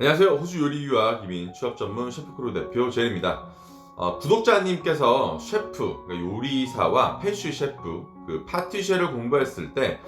안녕하세요. 호주 요리 유학 이민 취업 전문 셰프크루 대표 제입니다. 어, 구독자님께서 셰프, 그러니까 요리사와 패슈 셰프, 그 파티쉐를 공부했을 때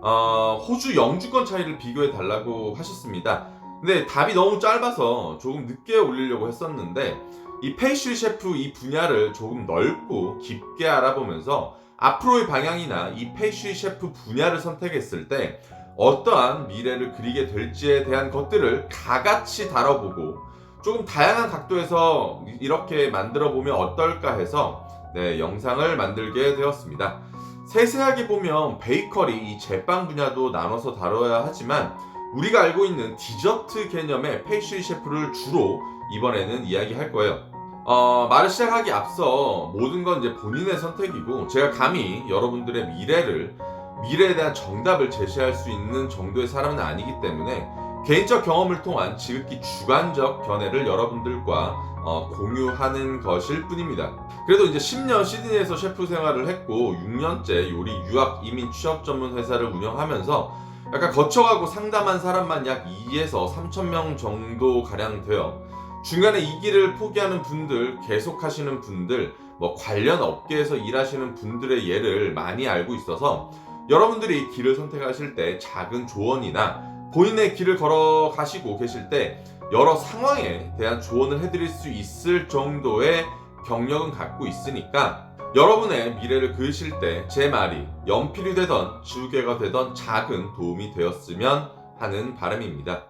어, 호주 영주권 차이를 비교해 달라고 하셨습니다. 근데 답이 너무 짧아서 조금 늦게 올리려고 했었는데 이 페이슈 셰프 이 분야를 조금 넓고 깊게 알아보면서 앞으로의 방향이나 이 페이슈 셰프 분야를 선택했을 때 어떠한 미래를 그리게 될지에 대한 것들을 다 같이 다뤄보고 조금 다양한 각도에서 이렇게 만들어 보면 어떨까 해서 네, 영상을 만들게 되었습니다. 세세하게 보면 베이커리, 이 제빵 분야도 나눠서 다뤄야 하지만 우리가 알고 있는 디저트 개념의 페이슈리 셰프를 주로 이번에는 이야기할 거예요. 어, 말을 시작하기 앞서 모든 건 이제 본인의 선택이고 제가 감히 여러분들의 미래를 미래에 대한 정답을 제시할 수 있는 정도의 사람은 아니기 때문에 개인적 경험을 통한 지극히 주관적 견해를 여러분들과 어, 공유하는 것일 뿐입니다. 그래도 이제 10년 시드니에서 셰프 생활을 했고 6년째 요리 유학 이민 취업 전문 회사를 운영하면서 약간 거쳐가고 상담한 사람만 약 2에서 3천 명 정도 가량 되어 중간에 이 길을 포기하는 분들, 계속 하시는 분들, 뭐 관련 업계에서 일하시는 분들의 예를 많이 알고 있어서 여러분들이 길을 선택하실 때 작은 조언이나 본인의 길을 걸어 가시고 계실 때 여러 상황에 대한 조언을 해드릴 수 있을 정도의 경력은 갖고 있으니까 여러분의 미래를 그으실 때 제 말이 연필이 되던 지우개가 되던 작은 도움이 되었으면 하는 바람입니다.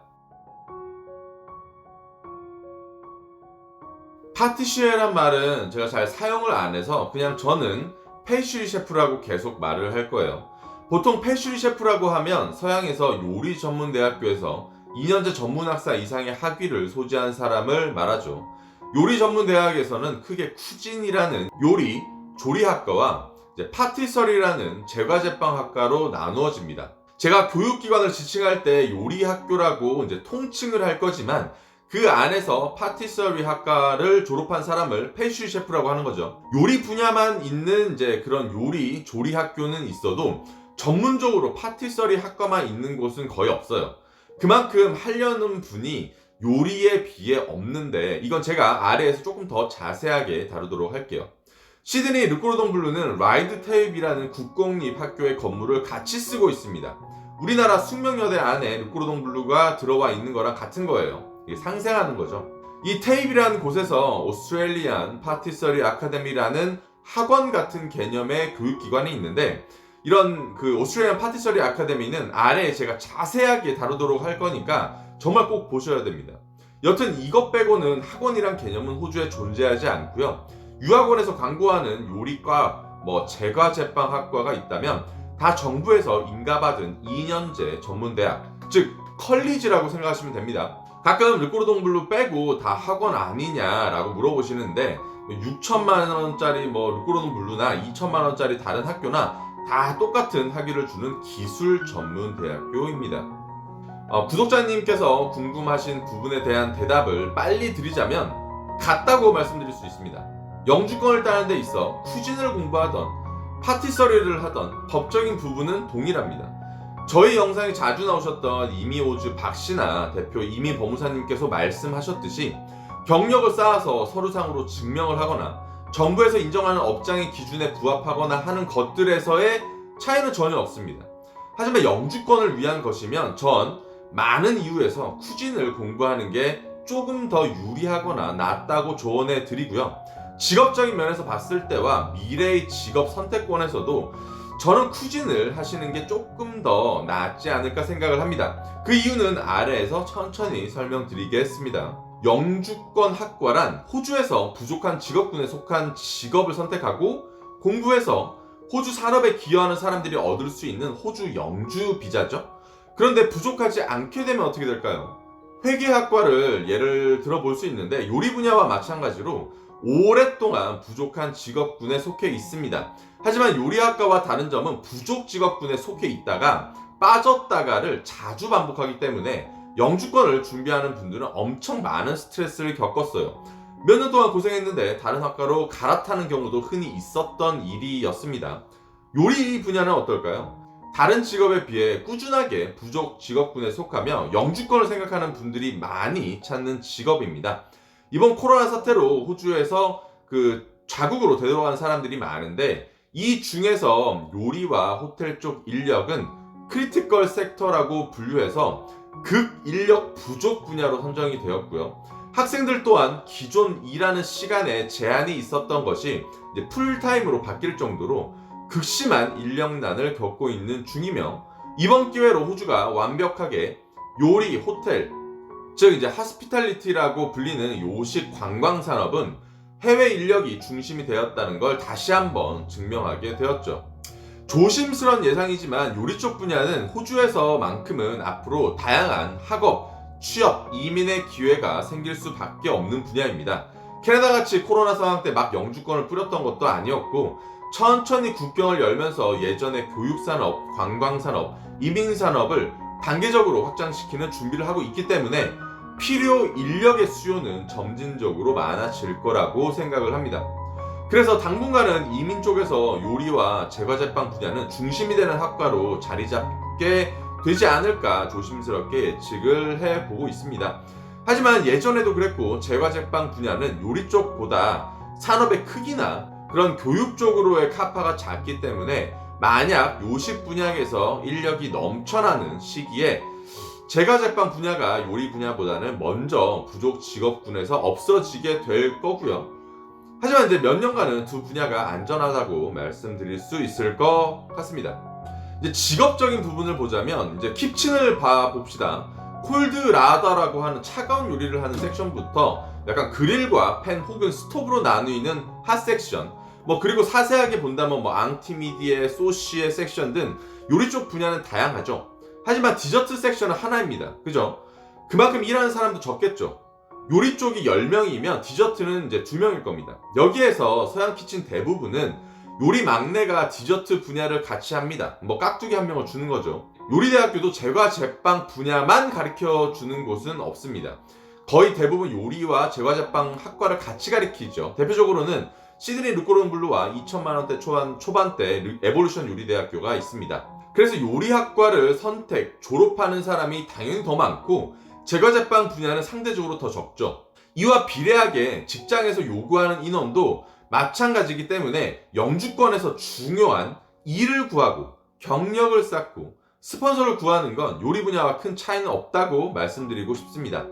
파티시에란 말은 제가 잘 사용을 안 해서 그냥 저는 페이슈리 셰프라고 계속 말을 할 거예요. 보통 페이슈리 셰프라고 하면 서양에서 요리 전문 대학교에서 2년제 전문 학사 이상의 학위를 소지한 사람을 말하죠. 요리 전문 대학에서는 크게 쿠진이라는 요리 조리학과와 이제 파티서리라는 제과제빵학과로 나누어집니다. 제가 교육기관을 지칭할 때 요리학교라고 이제 통칭을 할 거지만 그 안에서 파티서리 학과를 졸업한 사람을 페이슈 셰프라고 하는 거죠. 요리 분야만 있는 이제 그런 요리 조리 학교는 있어도 전문적으로 파티서리 학과만 있는 곳은 거의 없어요. 그만큼 하려는 분이 요리에 비해 없는데 이건 제가 아래에서 조금 더 자세하게 다루도록 할게요. 시드니 르꼬르동 블루는 라이드 테이프라는 국공립 학교의 건물을 같이 쓰고 있습니다. 우리나라 숙명여대 안에 르꼬르동 블루가 들어와 있는 거랑 같은 거예요. 이게 상생하는 거죠. 이 테이프라는 곳에서 오스트레일리안 파티서리 아카데미라는 학원 같은 개념의 교육기관이 있는데 이런 그 오스트레일리안 파티서리 아카데미는 아래에 제가 자세하게 다루도록 할 거니까 정말 꼭 보셔야 됩니다. 여튼 이것 빼고는 학원이란 개념은 호주에 존재하지 않고요. 유학원에서 광고하는 요리과 뭐 제과 제빵 학과가 있다면 다 정부에서 인가받은 2년제 전문대학 즉 컬리지라고 생각하시면 됩니다. 가끔 르꼬르동블루 빼고 다 학원 아니냐라고 물어보시는데 6천만 원짜리 뭐 르꼬르동블루나 2천만 원짜리 다른 학교나 다 똑같은 학위를 주는 기술 전문 대학교입니다. 어, 구독자님께서 궁금하신 부분에 대한 대답을 빨리 드리자면 같다고 말씀드릴 수 있습니다. 영주권을 따는 데 있어 쿠진을 공부하던 파티서리를 하던 법적인 부분은 동일합니다. 저희 영상에 자주 나오셨던 이미오즈 박씨나 대표 이미 법무사님께서 말씀하셨듯이 경력을 쌓아서 서류상으로 증명을 하거나 정부에서 인정하는 업장의 기준에 부합하거나 하는 것들에서의 차이는 전혀 없습니다. 하지만 영주권을 위한 것이면 전 많은 이유에서 쿠진을 공부하는 게 조금 더 유리하거나 낫다고 조언해 드리고요. 직업적인 면에서 봤을 때와 미래의 직업 선택권에서도 저는 쿠진을 하시는 게 조금 더 낫지 않을까 생각을 합니다. 그 이유는 아래에서 천천히 설명드리겠습니다. 영주권 학과란 호주에서 부족한 직업군에 속한 직업을 선택하고 공부해서 호주 산업에 기여하는 사람들이 얻을 수 있는 호주 영주 비자죠. 그런데 부족하지 않게 되면 어떻게 될까요? 회계학과를 예를 들어 볼 수 있는데 요리 분야와 마찬가지로 오랫동안 부족한 직업군에 속해 있습니다. 하지만 요리학과와 다른 점은 부족 직업군에 속해 있다가 빠졌다가를 자주 반복하기 때문에 영주권을 준비하는 분들은 엄청 많은 스트레스를 겪었어요. 몇 년 동안 고생했는데 다른 학과로 갈아타는 경우도 흔히 있었던 일이었습니다. 요리 분야는 어떨까요? 다른 직업에 비해 꾸준하게 부족 직업군에 속하며 영주권을 생각하는 분들이 많이 찾는 직업입니다. 이번 코로나 사태로 호주에서 그 자국으로 되돌아간 사람들이 많은데 이 중에서 요리와 호텔 쪽 인력은 크리티컬 섹터라고 분류해서 극 인력 부족 분야로 선정이 되었고요. 학생들 또한 기존 일하는 시간에 제한이 있었던 것이 풀타임으로 바뀔 정도로 극심한 인력난을 겪고 있는 중이며 이번 기회로 호주가 완벽하게 요리, 호텔, 즉 이제 하스피탈리티라고 불리는 요식 관광 산업은 해외 인력이 중심이 되었다는 걸 다시 한번 증명하게 되었죠. 조심스런 예상이지만 요리 쪽 분야는 호주에서만큼은 앞으로 다양한 학업, 취업, 이민의 기회가 생길 수밖에 없는 분야입니다. 캐나다 같이 코로나 상황 때 막 영주권을 뿌렸던 것도 아니었고 천천히 국경을 열면서 예전의 교육산업, 관광산업, 이민산업을 단계적으로 확장시키는 준비를 하고 있기 때문에 필요 인력의 수요는 점진적으로 많아질 거라고 생각을 합니다. 그래서 당분간은 이민 쪽에서 요리와 제과제빵 분야는 중심이 되는 학과로 자리 잡게 되지 않을까 조심스럽게 예측을 해보고 있습니다. 하지만 예전에도 그랬고 제과제빵 분야는 요리 쪽보다 산업의 크기나 그런 교육 쪽으로의 카파가 작기 때문에 만약 요식 분야에서 인력이 넘쳐나는 시기에 제과제빵 분야가 요리 분야보다는 먼저 부족 직업군에서 없어지게 될 거고요. 하지만 이제 몇 년간은 두 분야가 안전하다고 말씀드릴 수 있을 것 같습니다. 이제 직업적인 부분을 보자면 이제 킵친을 봐 봅시다. 콜드 라더라고 하는 차가운 요리를 하는 섹션부터 약간 그릴과 팬 혹은 스토브로 나누이는 핫 섹션, 뭐 그리고 사세하게 본다면 뭐 앙티미디의 소시의 섹션 등 요리 쪽 분야는 다양하죠. 하지만 디저트 섹션은 하나입니다. 그죠? 그만큼 일하는 사람도 적겠죠. 요리 쪽이 10명이면 디저트는 이제 2명일 겁니다. 여기에서 서양 키친 대부분은 요리 막내가 디저트 분야를 같이 합니다. 뭐 깍두기 한 명을 주는 거죠. 요리대학교도 제과 제빵 분야만 가르쳐 주는 곳은 없습니다. 거의 대부분 요리와 제과 제빵 학과를 같이 가르치죠. 대표적으로는 시드니 루코론 블루와 2천만 원대 초반 초반대 에볼루션 요리대학교가 있습니다. 그래서 요리학과를 선택 졸업하는 사람이 당연히 더 많고 제과제빵 분야는 상대적으로 더 적죠. 이와 비례하게 직장에서 요구하는 인원도 마찬가지이기 때문에 영주권에서 중요한 일을 구하고 경력을 쌓고 스폰서를 구하는 건 요리 분야와 큰 차이는 없다고 말씀드리고 싶습니다.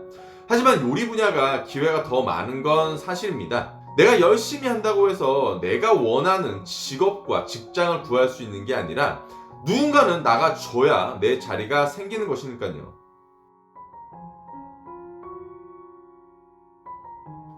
하지만 요리 분야가 기회가 더 많은 건 사실입니다. 내가 열심히 한다고 해서 내가 원하는 직업과 직장을 구할 수 있는 게 아니라 누군가는 나가줘야 내 자리가 생기는 것이니까요.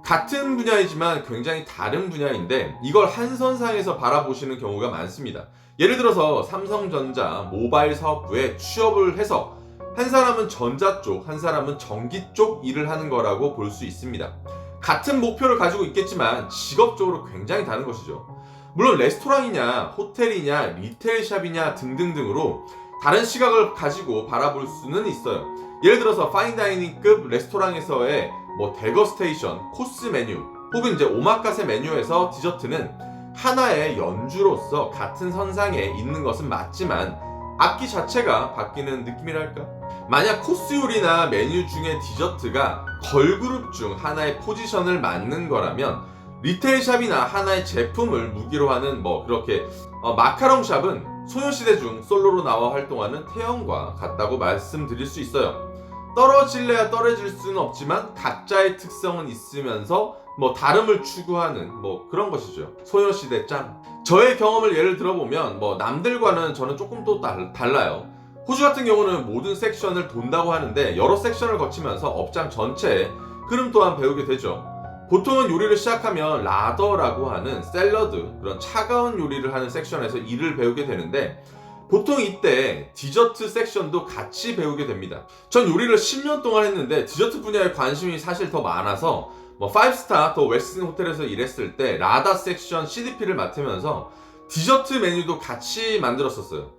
같은 분야이지만 굉장히 다른 분야인데 이걸 한 선상에서 바라보시는 경우가 많습니다. 예를 들어서 삼성전자 모바일 사업부에 취업을 해서 한 사람은 전자 쪽, 한 사람은 전기 쪽 일을 하는 거라고 볼 수 있습니다. 같은 목표를 가지고 있겠지만 직업적으로 굉장히 다른 것이죠. 물론 레스토랑이냐, 호텔이냐, 리테일샵이냐 등등등으로 다른 시각을 가지고 바라볼 수는 있어요. 예를 들어서 파인다이닝급 레스토랑에서의 뭐 데거스테이션, 코스 메뉴, 혹은 이제 오마카세 메뉴에서 디저트는 하나의 연주로서 같은 선상에 있는 것은 맞지만 악기 자체가 바뀌는 느낌이랄까? 만약 코스 요리나 메뉴 중에 디저트가 걸그룹 중 하나의 포지션을 맡는 거라면 리테일샵이나 하나의 제품을 무기로 하는 뭐 그렇게 어, 마카롱샵은 소녀시대 중 솔로로 나와 활동하는 태연과 같다고 말씀드릴 수 있어요. 떨어질래야 떨어질 수는 없지만 각자의 특성은 있으면서 뭐 다름을 추구하는 뭐 그런 것이죠. 소녀시대 짱. 저의 경험을 예를 들어보면 뭐 남들과는 저는 조금 또 달, 달라요. 호주 같은 경우는 모든 섹션을 돈다고 하는데 여러 섹션을 거치면서 업장 전체의 흐름 또한 배우게 되죠. 보통은 요리를 시작하면 라더라고 하는 샐러드 그런 차가운 요리를 하는 섹션에서 일을 배우게 되는데 보통 이때 디저트 섹션도 같이 배우게 됩니다. 전 요리를 10년 동안 했는데 디저트 분야에 관심이 사실 더 많아서 뭐 5스타 더 웨스틴 호텔에서 일했을 때 라다 섹션 CDP를 맡으면서 디저트 메뉴도 같이 만들었었어요.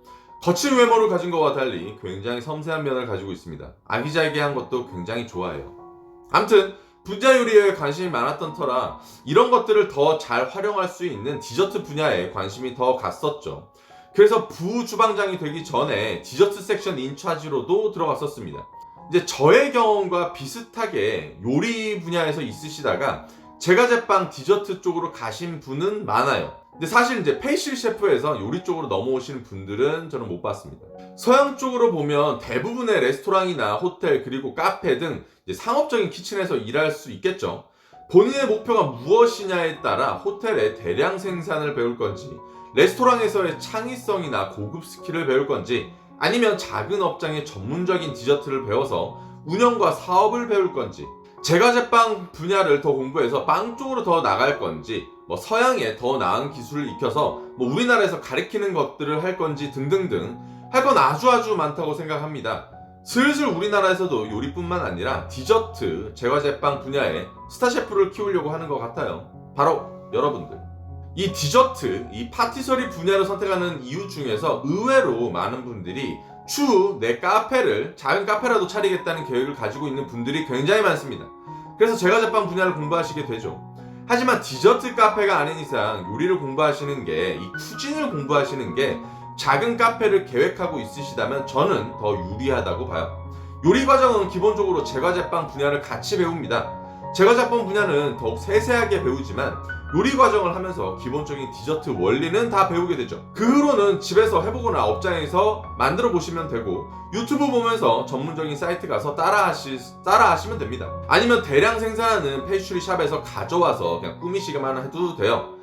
거친 외모를 가진 것과 달리 굉장히 섬세한 면을 가지고 있습니다. 아기자기한 것도 굉장히 좋아해요. 암튼 분야 요리에 관심이 많았던 터라 이런 것들을 더 잘 활용할 수 있는 디저트 분야에 관심이 더 갔었죠. 그래서 부주방장이 되기 전에 디저트 섹션 인차지로도 들어갔었습니다. 이제 저의 경험과 비슷하게 요리 분야에서 있으시다가 제과 제빵 디저트 쪽으로 가신 분은 많아요. 근데 사실 이제 페이실 셰프에서 요리 쪽으로 넘어오시는 분들은 저는 못 봤습니다. 서양 쪽으로 보면 대부분의 레스토랑이나 호텔 그리고 카페 등 상업적인 키친에서 일할 수 있겠죠. 본인의 목표가 무엇이냐에 따라 호텔의 대량 생산을 배울 건지, 레스토랑에서의 창의성이나 고급 스킬을 배울 건지, 아니면 작은 업장의 전문적인 디저트를 배워서 운영과 사업을 배울 건지, 제과 제빵 분야를 더 공부해서 빵 쪽으로 더 나갈 건지, 뭐 서양에 더 나은 기술을 익혀서 뭐 우리나라에서 가리키는 것들을 할 건지 등등등 할 건 아주 아주 많다고 생각합니다. 슬슬 우리나라에서도 요리뿐만 아니라 디저트, 제과 제빵 분야에 스타 셰프를 키우려고 하는 것 같아요. 바로 여러분들. 이 디저트, 이 파티서리 분야를 선택하는 이유 중에서 의외로 많은 분들이 추후 내 카페를 작은 카페라도 차리겠다는 계획을 가지고 있는 분들이 굉장히 많습니다. 그래서 제과 제빵 분야를 공부하시게 되죠. 하지만 디저트 카페가 아닌 이상 요리를 공부하시는 게 이 쿠진을 공부하시는 게 작은 카페를 계획하고 있으시다면 저는 더 유리하다고 봐요. 요리 과정은 기본적으로 제과 제빵 분야를 같이 배웁니다. 제과 제빵 분야는 더욱 세세하게 배우지만 요리 과정을 하면서 기본적인 디저트 원리는 다 배우게 되죠. 그 후로는 집에서 해보거나 업장에서 만들어 보시면 되고 유튜브 보면서 전문적인 사이트 가서 따라하시, 따라하시면 됩니다. 아니면 대량 생산하는 페이스트리 샵에서 가져와서 그냥 꾸미시기만 해도 돼요.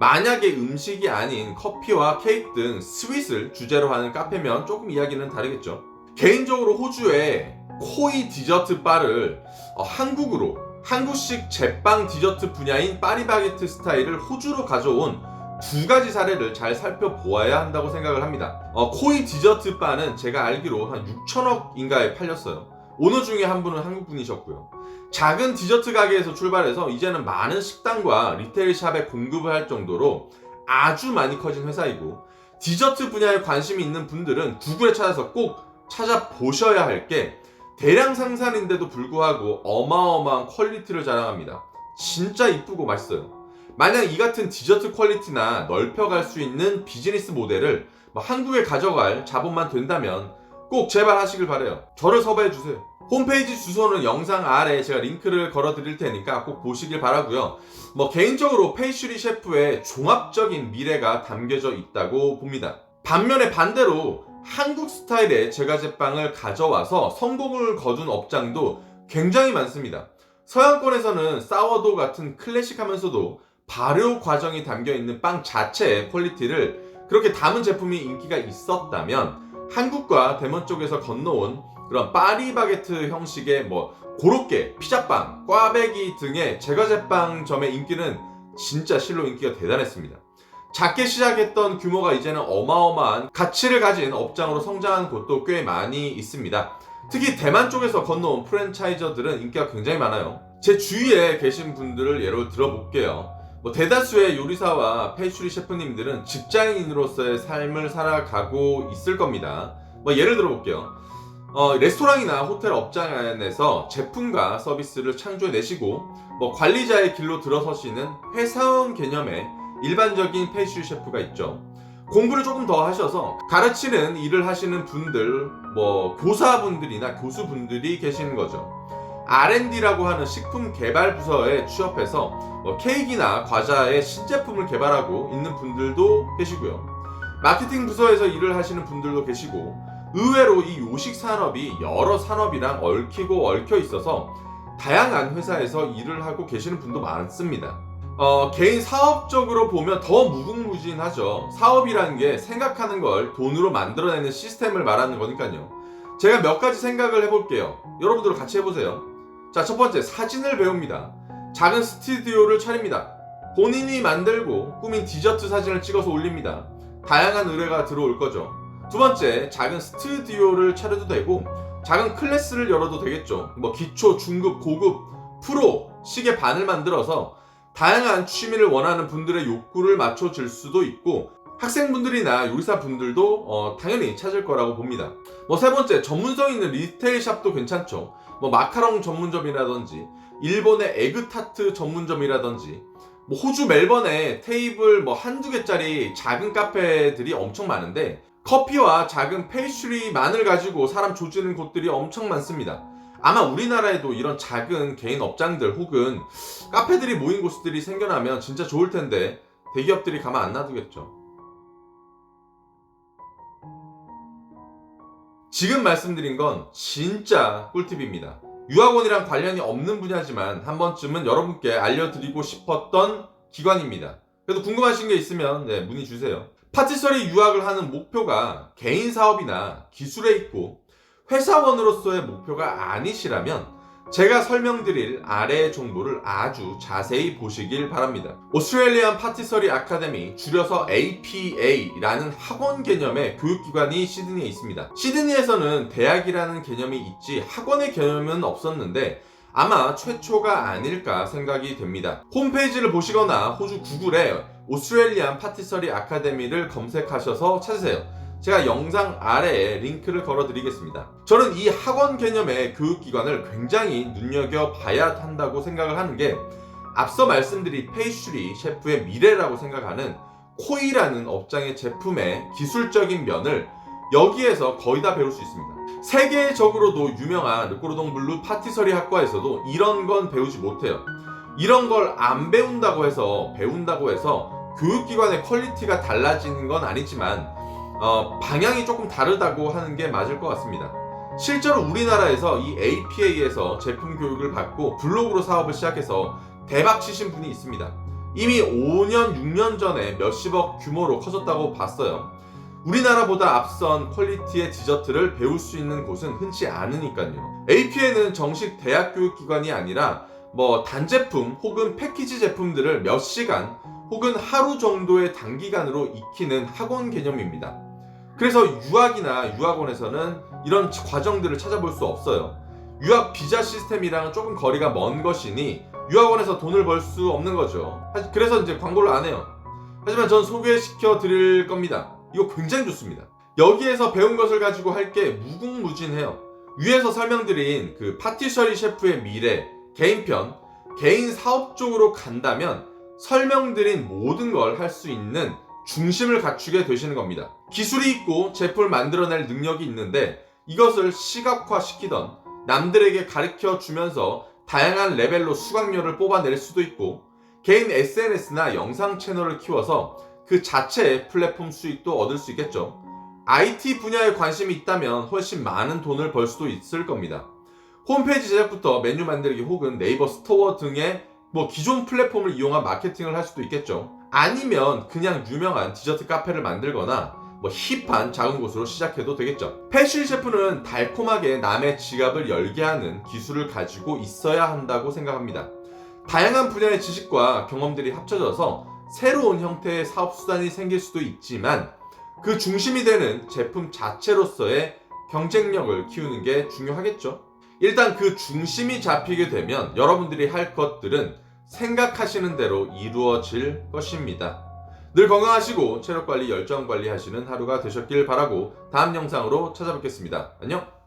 만약에 음식이 아닌 커피와 케이크 등 스윗을 주제로 하는 카페면 조금 이야기는 다르겠죠. 개인적으로 호주의 코이 디저트 바를 어, 한국으로 한국식 제빵 디저트 분야인 파리바게트 스타일을 호주로 가져온 두 가지 사례를 잘 살펴보아야 한다고 생각을 합니다. 어, 코이 디저트 바는 제가 알기로 한 6천억인가에 팔렸어요. 오너 중에 한 분은 한국 분이셨고요. 작은 디저트 가게에서 출발해서 이제는 많은 식당과 리테일 샵에 공급을 할 정도로 아주 많이 커진 회사이고 디저트 분야에 관심이 있는 분들은 구글에 찾아서 꼭 찾아보셔야 할 게 대량 생산인데도 불구하고 어마어마한 퀄리티를 자랑합니다. 진짜 이쁘고 맛있어요. 만약 이 같은 디저트 퀄리티나 넓혀갈 수 있는 비즈니스 모델을 뭐 한국에 가져갈 자본만 된다면 꼭 제발 하시길 바래요. 저를 섭외해 주세요. 홈페이지 주소는 영상 아래 제가 링크를 걸어 드릴 테니까 꼭 보시길 바라고요. 뭐 개인적으로 페이슈리 셰프의 종합적인 미래가 담겨져 있다고 봅니다. 반면에 반대로 한국 스타일의 제과 제빵을 가져와서 성공을 거둔 업장도 굉장히 많습니다. 서양권에서는 사워도 같은 클래식하면서도 발효 과정이 담겨 있는 빵 자체의 퀄리티를 그렇게 담은 제품이 인기가 있었다면 한국과 대만 쪽에서 건너온 그런 파리바게트 형식의 뭐 고로케, 피자빵, 꽈배기 등의 제과 제빵점의 인기는 진짜 실로 인기가 대단했습니다. 작게 시작했던 규모가 이제는 어마어마한 가치를 가진 업장으로 성장한 곳도 꽤 많이 있습니다. 특히 대만 쪽에서 건너온 프랜차이저들은 인기가 굉장히 많아요. 제 주위에 계신 분들을 예로 들어볼게요. 뭐 대다수의 요리사와 페이츄리 셰프님들은 직장인으로서의 삶을 살아가고 있을 겁니다. 뭐 예를 들어볼게요. 어, 레스토랑이나 호텔 업장 안에서 제품과 서비스를 창조해내시고 뭐 관리자의 길로 들어서시는 회사원 개념의 일반적인 페이슈 셰프가 있죠. 공부를 조금 더 하셔서 가르치는 일을 하시는 분들, 뭐 교사분들이나 교수분들이 계시는 거죠. R&D라고 하는 식품 개발 부서에 취업해서 뭐 케이크나 과자의 신제품을 개발하고 있는 분들도 계시고요. 마케팅 부서에서 일을 하시는 분들도 계시고 의외로 이 요식 산업이 여러 산업이랑 얽히고 얽혀 있어서 다양한 회사에서 일을 하고 계시는 분도 많습니다. 어, 개인 사업적으로 보면 더 무궁무진하죠. 사업이라는 게 생각하는 걸 돈으로 만들어내는 시스템을 말하는 거니까요. 제가 몇 가지 생각을 해볼게요. 여러분들 같이 해보세요. 자, 첫 번째, 사진을 배웁니다. 작은 스튜디오를 차립니다. 본인이 만들고 꾸민 디저트 사진을 찍어서 올립니다. 다양한 의뢰가 들어올 거죠. 두 번째, 작은 스튜디오를 차려도 되고, 작은 클래스를 열어도 되겠죠. 뭐, 기초, 중급, 고급, 프로, 식의 반을 만들어서 다양한 취미를 원하는 분들의 욕구를 맞춰줄 수도 있고, 학생분들이나 요리사분들도 어, 당연히 찾을 거라고 봅니다. 뭐 세 번째, 전문성 있는 리테일 샵도 괜찮죠. 뭐 마카롱 전문점이라든지, 일본의 에그타트 전문점이라든지, 뭐 호주 멜번에 테이블 뭐 한두 개짜리 작은 카페들이 엄청 많은데 커피와 작은 페이스트리만을 가지고 사람 조지는 곳들이 엄청 많습니다. 아마 우리나라에도 이런 작은 개인 업장들 혹은 카페들이 모인 곳들이 생겨나면 진짜 좋을 텐데 대기업들이 가만 안 놔두겠죠. 지금 말씀드린 건 진짜 꿀팁입니다. 유학원이랑 관련이 없는 분야지만 한 번쯤은 여러분께 알려드리고 싶었던 기관입니다. 그래도 궁금하신 게 있으면 네, 문의 주세요. 파티서리 유학을 하는 목표가 개인 사업이나 기술에 있고 회사원으로서의 목표가 아니시라면 제가 설명드릴 아래의 정보를 아주 자세히 보시길 바랍니다. 오스트레일리안 파티서리 아카데미, 줄여서 APA라는 학원 개념의 교육기관이 시드니에 있습니다. 시드니에서는 대학이라는 개념이 있지 학원의 개념은 없었는데 아마 최초가 아닐까 생각이 됩니다. 홈페이지를 보시거나 호주 구글에 오스트레일리안 파티서리 아카데미를 검색하셔서 찾으세요. 제가 영상 아래에 링크를 걸어 드리겠습니다. 저는 이 학원 개념의 교육기관을 굉장히 눈여겨봐야 한다고 생각을 하는 게 앞서 말씀드린 페이슈리 셰프의 미래라고 생각하는 코이라는 업장의 제품의 기술적인 면을 여기에서 거의 다 배울 수 있습니다. 세계적으로도 유명한 르꼬르동 블루 파티서리 학과에서도 이런 건 배우지 못해요. 이런 걸 안 배운다고 해서 배운다고 해서 교육기관의 퀄리티가 달라지는 건 아니지만 어, 방향이 조금 다르다고 하는 게 맞을 것 같습니다. 실제로 우리나라에서 이 APA에서 제품 교육을 받고 블로그로 사업을 시작해서 대박 치신 분이 있습니다. 이미 5년, 6년 전에 몇십억 규모로 커졌다고 봤어요. 우리나라보다 앞선 퀄리티의 디저트를 배울 수 있는 곳은 흔치 않으니까요. APA는 정식 대학 교육 기관이 아니라 뭐 단제품 혹은 패키지 제품들을 몇 시간 혹은 하루 정도의 단기간으로 익히는 학원 개념입니다. 그래서 유학이나 유학원에서는 이런 과정들을 찾아볼 수 없어요. 유학 비자 시스템이랑 조금 거리가 먼 것이니 유학원에서 돈을 벌 수 없는 거죠. 그래서 이제 광고를 안 해요. 하지만 전 소개시켜 드릴 겁니다. 이거 굉장히 좋습니다. 여기에서 배운 것을 가지고 할 게 무궁무진해요. 위에서 설명드린 그 파티셔리 셰프의 미래, 개인편, 개인 사업 쪽으로 간다면 설명드린 모든 걸 할 수 있는 중심을 갖추게 되시는 겁니다. 기술이 있고 제품을 만들어낼 능력이 있는데 이것을 시각화 시키던 남들에게 가르쳐 주면서 다양한 레벨로 수강료를 뽑아낼 수도 있고 개인 SNS나 영상 채널을 키워서 그 자체의 플랫폼 수익도 얻을 수 있겠죠. IT 분야에 관심이 있다면 훨씬 많은 돈을 벌 수도 있을 겁니다. 홈페이지 제작부터 메뉴 만들기 혹은 네이버 스토어 등의 뭐 기존 플랫폼을 이용한 마케팅을 할 수도 있겠죠. 아니면 그냥 유명한 디저트 카페를 만들거나 뭐 힙한 작은 곳으로 시작해도 되겠죠. 패션 셰프는 달콤하게 남의 지갑을 열게 하는 기술을 가지고 있어야 한다고 생각합니다. 다양한 분야의 지식과 경험들이 합쳐져서 새로운 형태의 사업 수단이 생길 수도 있지만 그 중심이 되는 제품 자체로서의 경쟁력을 키우는 게 중요하겠죠. 일단 그 중심이 잡히게 되면 여러분들이 할 것들은 생각하시는 대로 이루어질 것입니다. 늘 건강하시고 체력 관리, 열정 관리 하시는 하루가 되셨길 바라고 다음 영상으로 찾아뵙겠습니다. 안녕!